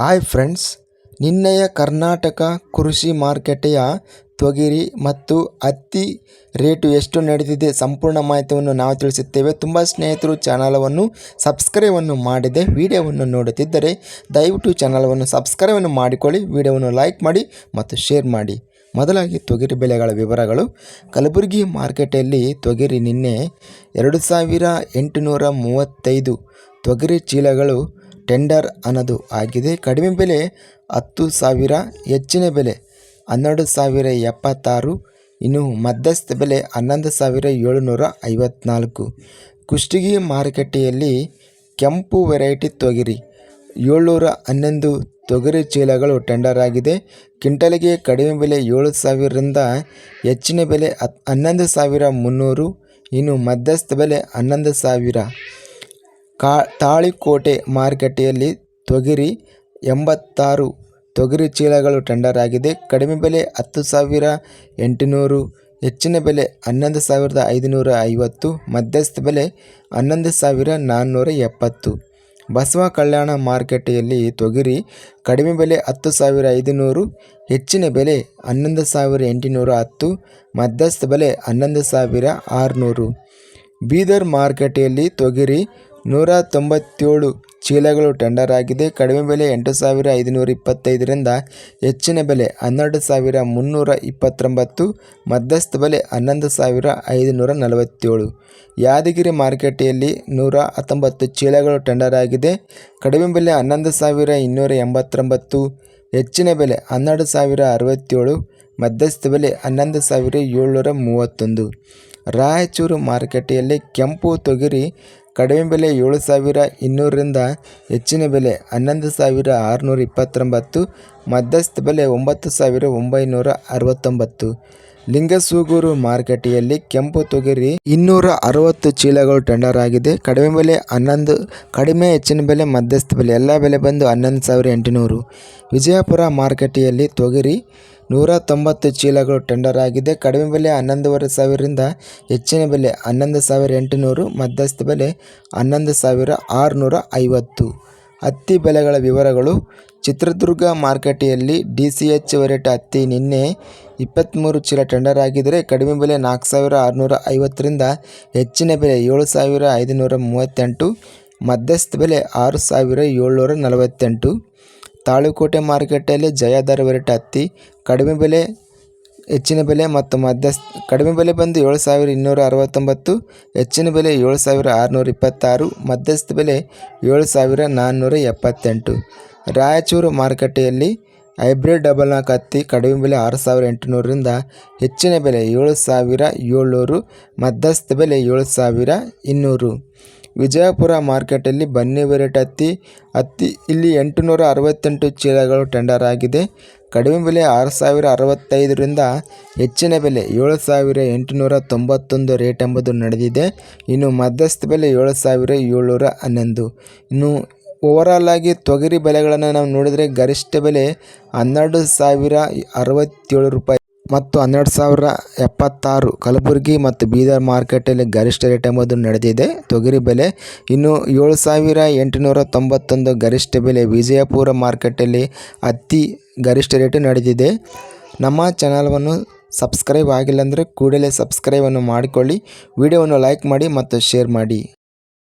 Hi friends, ನಿನ್ನೆಯ ಕರ್ನಾಟಕ ಕೃಷಿ ಮಾರುಕಟ್ಟೆಯ ತೊಗರಿ ಮತ್ತು ಹತ್ತಿ ರೇಟು ಎಷ್ಟು ನಡೆದಿದೆ ಸಂಪೂರ್ಣ ಮಾಹಿತಿಯನ್ನು ನಾವು ತಿಳಿಸುತ್ತೇವೆ. ತುಂಬ ಸ್ನೇಹಿತರು, ಚಾನಲವನ್ನು ಸಬ್ಸ್ಕ್ರೈಬನ್ನು ಮಾಡಿದೆ. ವಿಡಿಯೋವನ್ನು ನೋಡುತ್ತಿದ್ದರೆ ದಯವಿಟ್ಟು ಚಾನಲವನ್ನು ಸಬ್ಸ್ಕ್ರೈಬನ್ನು ಮಾಡಿಕೊಳ್ಳಿ, ವಿಡಿಯೋವನ್ನು ಲೈಕ್ ಮಾಡಿ ಮತ್ತು ಶೇರ್ ಮಾಡಿ. ಮೊದಲಾಗಿ ತೊಗರಿ ಬೆಲೆಗಳ ವಿವರಗಳು. ಕಲಬುರಗಿ ಮಾರ್ಕೆಟಲ್ಲಿ ತೊಗರಿ ನಿನ್ನೆ ಎರಡು ಸಾವಿರ ಎಂಟುನೂರ ಮೂವತ್ತೈದು ತೊಗರಿ ಚೀಲಗಳು ಟೆಂಡರ್ ಅನ್ನೋದು ಆಗಿದೆ. ಕಡಿಮೆ ಬೆಲೆ ಹತ್ತು ಸಾವಿರ, ಹೆಚ್ಚಿನ ಬೆಲೆ ಹನ್ನೆರಡು ಸಾವಿರ ಎಪ್ಪತ್ತಾರು, ಇನ್ನು ಮಧ್ಯಸ್ಥ ಬೆಲೆ ಹನ್ನೊಂದು ಸಾವಿರ ಏಳುನೂರ ಐವತ್ನಾಲ್ಕು. ಕುಷ್ಟಗಿ ಮಾರುಕಟ್ಟೆಯಲ್ಲಿ ಕೆಂಪು ವೆರೈಟಿ ತೊಗರಿ, ಏಳ್ನೂರ ಹನ್ನೊಂದು ತೊಗರಿ ಚೀಲಗಳು ಟೆಂಡರ್ ಆಗಿದೆ. ಕ್ವಿಂಟಲ್ಗೆ ಕಡಿಮೆ ಬೆಲೆ ಏಳು ಸಾವಿರದಿಂದ ಹೆಚ್ಚಿನ ಬೆಲೆ ಹತ್ ಹನ್ನೊಂದು ಸಾವಿರ ಮುನ್ನೂರು, ಇನ್ನು ಮಧ್ಯಸ್ಥ ಬೆಲೆ ಹನ್ನೊಂದು ಸಾವಿರ. ತಾಳಿಕೋಟೆ ಮಾರುಕಟ್ಟೆಯಲ್ಲಿ ತೊಗರಿ ಎಂಬತ್ತಾರು ತೊಗರಿ ಚೀಲಗಳು ಟೆಂಡರ್ ಆಗಿದೆ. ಕಡಿಮೆ ಬೆಲೆ ಹತ್ತು ಸಾವಿರ ಎಂಟುನೂರು, ಹೆಚ್ಚಿನ ಬೆಲೆ ಹನ್ನೊಂದು ಸಾವಿರದ ಐದುನೂರ ಐವತ್ತು, ಮಧ್ಯಸ್ಥ ಬೆಲೆ ಹನ್ನೊಂದು ಸಾವಿರ ನಾನ್ನೂರ ಎಪ್ಪತ್ತು. ಬಸವ ಕಲ್ಯಾಣ ಮಾರುಕಟ್ಟೆಯಲ್ಲಿ ತೊಗರಿ ಕಡಿಮೆ ಬೆಲೆ ಹತ್ತು ಸಾವಿರ ಐದುನೂರು, ಹೆಚ್ಚಿನ ಬೆಲೆ ಹನ್ನೊಂದು ಸಾವಿರ ಎಂಟುನೂರ ಹತ್ತು, ಮಧ್ಯಸ್ಥ ಬೆಲೆ ಹನ್ನೊಂದು ಸಾವಿರ ಆರುನೂರು. ಬೀದರ್ ಮಾರುಕಟ್ಟೆಯಲ್ಲಿ ತೊಗರಿ ನೂರ ತೊಂಬತ್ತೇಳು ಚೀಲಗಳು ಟೆಂಡರ್ ಆಗಿದೆ. ಕಡಿಮೆ ಬೆಲೆ ಎಂಟು ಸಾವಿರ ಐದುನೂರ ಇಪ್ಪತ್ತೈದರಿಂದ ಹೆಚ್ಚಿನ ಬೆಲೆ ಹನ್ನೆರಡು ಸಾವಿರ ಮುನ್ನೂರ ಇಪ್ಪತ್ತೊಂಬತ್ತು ಮಧ್ಯಸ್ಥ ಬೆಲೆ ಹನ್ನೊಂದು ಸಾವಿರ ಐದುನೂರ ನಲವತ್ತೇಳು ಯಾದಗಿರಿ ಮಾರುಕಟ್ಟೆಯಲ್ಲಿ ನೂರ ಹತ್ತೊಂಬತ್ತು ಚೀಲಗಳು ಟೆಂಡರ್ ಆಗಿದೆ. ಕಡಿಮೆ ಬೆಲೆ ಹನ್ನೊಂದು ಸಾವಿರ ಇನ್ನೂರ ಎಂಬತ್ತೊಂಬತ್ತು ಹೆಚ್ಚಿನ ಬೆಲೆ ಹನ್ನೆರಡು ಸಾವಿರ ಅರವತ್ತೇಳು, ಮಧ್ಯಸ್ಥ ಬೆಲೆ ಹನ್ನೊಂದು ಸಾವಿರ ಏಳ್ನೂರ ಮೂವತ್ತೊಂದು ರಾಯಚೂರು ಮಾರುಕಟ್ಟೆಯಲ್ಲಿ ಕೆಂಪು ತೊಗರಿ ಕಡಿಮೆ ಬೆಲೆ ಏಳು ಸಾವಿರ ಇನ್ನೂರರಿಂದ ಹೆಚ್ಚಿನ ಬೆಲೆ ಹನ್ನೊಂದು ಸಾವಿರ ಆರುನೂರ ಇಪ್ಪತ್ತೊಂಬತ್ತು, ಮಧ್ಯಸ್ಥ ಬೆಲೆ ಒಂಬತ್ತು ಸಾವಿರ ಒಂಬೈನೂರ ಅರವತ್ತೊಂಬತ್ತು. ಲಿಂಗಸೂಗೂರು ಮಾರುಕಟ್ಟೆಯಲ್ಲಿ ಕೆಂಪು ತೊಗರಿ ಇನ್ನೂರ ಅರವತ್ತು ಚೀಲಗಳು ಟೆಂಡರ್ ಆಗಿದೆ. ಕಡಿಮೆ ಬೆಲೆ ಹನ್ನೊಂದು, ಕಡಿಮೆ ಹೆಚ್ಚಿನ ಬೆಲೆ ಮಧ್ಯಸ್ಥ ಬೆಲೆ, ಎಲ್ಲ ಬೆಲೆ ಬಂದು ಹನ್ನೊಂದು ಸಾವಿರ ಎಂಟುನೂರು. ವಿಜಯಪುರ ಮಾರುಕಟ್ಟೆಯಲ್ಲಿ ತೊಗರಿ ನೂರ ತೊಂಬತ್ತು ಚೀಲಗಳು ಟೆಂಡರ್ ಆಗಿದೆ. ಕಡಿಮೆ ಬೆಲೆ ಹನ್ನೊಂದುವರೆ ಸಾವಿರದಿಂದ ಹೆಚ್ಚಿನ ಬೆಲೆ ಹನ್ನೊಂದು ಸಾವಿರ ಎಂಟುನೂರು, ಮಧ್ಯಸ್ಥ ಬೆಲೆ ಹನ್ನೊಂದು ಸಾವಿರ ಆರುನೂರ ಐವತ್ತು. ಹತ್ತಿ ಬೆಲೆಗಳ ವಿವರಗಳು ಚಿತ್ರದುರ್ಗ ಮಾರುಕಟ್ಟೆಯಲ್ಲಿ ಡಿ ಸಿ ಎಚ್ ವೆರೈಟಿ ಹತ್ತಿ ನಿನ್ನೆ ಇಪ್ಪತ್ತ್ಮೂರು ಚೀಲ ಟೆಂಡರ್ ಆಗಿದ್ದರೆ ಕಡಿಮೆ ಬೆಲೆ ನಾಲ್ಕು ಸಾವಿರ ಆರುನೂರ ಐವತ್ತರಿಂದ ಹೆಚ್ಚಿನ ಬೆಲೆ ಏಳು ಸಾವಿರ ಐದುನೂರ ಮೂವತ್ತೆಂಟು, ಮಧ್ಯಸ್ಥ ಬೆಲೆ ಆರು ಸಾವಿರ ಏಳ್ನೂರ ನಲವತ್ತೆಂಟು. ತಾಳುಕೋಟೆ ಮಾರುಕಟ್ಟೆಯಲ್ಲಿ ಜಯಾಧಾರ ವೆರೈಟಿ ಹತ್ತಿ ಕಡಿಮೆ ಬೆಲೆ, ಹೆಚ್ಚಿನ ಬೆಲೆ ಮತ್ತು ಮಧ್ಯಸ್ಥ ಕಡಿಮೆ ಬೆಲೆ ಬಂದು ಏಳು ಸಾವಿರ ಇನ್ನೂರ ಅರವತ್ತೊಂಬತ್ತು, ಹೆಚ್ಚಿನ ಬೆಲೆ ಏಳು ಸಾವಿರ ಆರುನೂರ ಇಪ್ಪತ್ತಾರು, ಮಧ್ಯಸ್ಥ ಬೆಲೆ ಏಳು ಸಾವಿರ ನಾನ್ನೂರ ಎಪ್ಪತ್ತೆಂಟು. ರಾಯಚೂರು ಮಾರುಕಟ್ಟೆಯಲ್ಲಿ ಹೈಬ್ರಿಡ್ ಡಬಲ್ನ ಕತ್ತಿ ಕಡಿಮೆ ಬೆಲೆ ಆರು ಸಾವಿರ ಎಂಟುನೂರರಿಂದ ಹೆಚ್ಚಿನ ಬೆಲೆ ಏಳು ಸಾವಿರ ಏಳ್ನೂರು, ಮಧ್ಯಸ್ಥ ಬೆಲೆ ಏಳು ಸಾವಿರ ಇನ್ನೂರು. ವಿಜಯಪುರ ಮಾರ್ಕೆಟಲ್ಲಿ ಬನ್ನಿ ವೆರೈಟಿ ಹತ್ತಿ ಹತ್ತಿ ಇಲ್ಲಿ ಎಂಟುನೂರ ಅರವತ್ತೆಂಟು ಚೀಲಗಳು ಟೆಂಡರ್ ಆಗಿದೆ. ಕಡಿಮೆ ಬೆಲೆ ಆರು ಸಾವಿರ ಅರವತ್ತೈದರಿಂದ ಹೆಚ್ಚಿನ ಬೆಲೆ ಏಳು ಸಾವಿರ ಎಂಟುನೂರ ತೊಂಬತ್ತೊಂದು ರೇಟ್ ಎಂಬುದು ನಡೆದಿದೆ. ಇನ್ನು ಮಧ್ಯಸ್ಥ ಬೆಲೆ ಏಳು ಸಾವಿರ ಏಳ್ನೂರ ಹನ್ನೊಂದು ಇನ್ನು ಓವರಾಲ್ ಆಗಿ ತೊಗರಿ ಬೆಲೆಗಳನ್ನು ನಾವು ನೋಡಿದರೆ ಗರಿಷ್ಠ ಬೆಲೆ ಹನ್ನೆರಡು ಸಾವಿರ ಅರವತ್ತೇಳು ರೂಪಾಯಿ ಮತ್ತು ಹನ್ನೆರಡು ಸಾವಿರ ಎಪ್ಪತ್ತಾರು ಕಲಬುರಗಿ ಮತ್ತು ಬೀದರ್ ಮಾರ್ಕೆಟಲ್ಲಿ ಗರಿಷ್ಠ ರೇಟ್ ಎಂಬುದು ನಡೆದಿದೆ. ತೊಗರಿ ಬೆಲೆ ಇನ್ನು ಏಳು ಸಾವಿರ ಎಂಟುನೂರ ತೊಂಬತ್ತೊಂದು ಗರಿಷ್ಠ ಬೆಲೆ. ವಿಜಯಪುರ ಮಾರ್ಕೆಟಲ್ಲಿ ಅತಿ ಗರಿಷ್ಠ ರೇಟು ನಡೆದಿದೆ. ನಮ್ಮ ಚಾನಲ್ವನ್ನು ಸಬ್ಸ್ಕ್ರೈಬ್ ಆಗಿಲ್ಲ ಅಂದರೆ ಕೂಡಲೇ ಸಬ್ಸ್ಕ್ರೈಬನ್ನು ಮಾಡಿಕೊಳ್ಳಿ. ವಿಡಿಯೋವನ್ನು ಲೈಕ್ ಮಾಡಿ ಮತ್ತು ಶೇರ್ ಮಾಡಿ.